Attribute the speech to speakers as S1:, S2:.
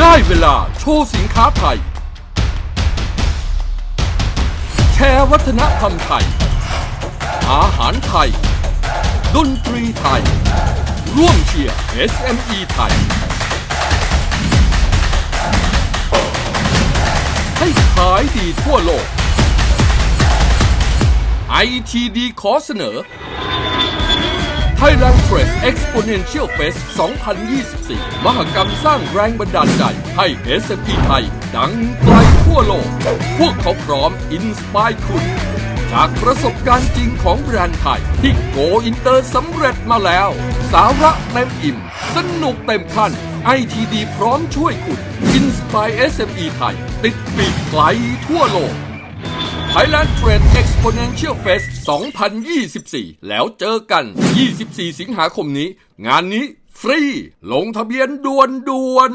S1: ได้เวลาโชว์สินค้าไทย แชร์วัฒนธรรมไทย อาหารไทย ดนตรีไทย ร่วมเชียร์ SME ไทย ให้ขายดีทั่วโลก ITD ขอเสนอ Thailand Trade Exponential Fest 2024 มหกรรมสร้างแรงบันดาลใจ ให้ SME ไทย ดังไกลทั่วโลก พวกเขาพร้อมอินสปายคุณ จากประสบการณ์จริงของแบรนด์ไทย ที่โกอินเตอร์สำเร็จมาแล้ว สาระเต็มอิ่ม สนุกเต็มขั้น ITD พร้อมช่วยคุณอินสปาย SME ไทย ติดปีกไกลทั่วโลก Thailand Trade Exponential Fest 2024 แล้วเจอกัน 24 สิงหาคมนี้ งานนี้ฟรี ลงทะเบียนด่วนด่วน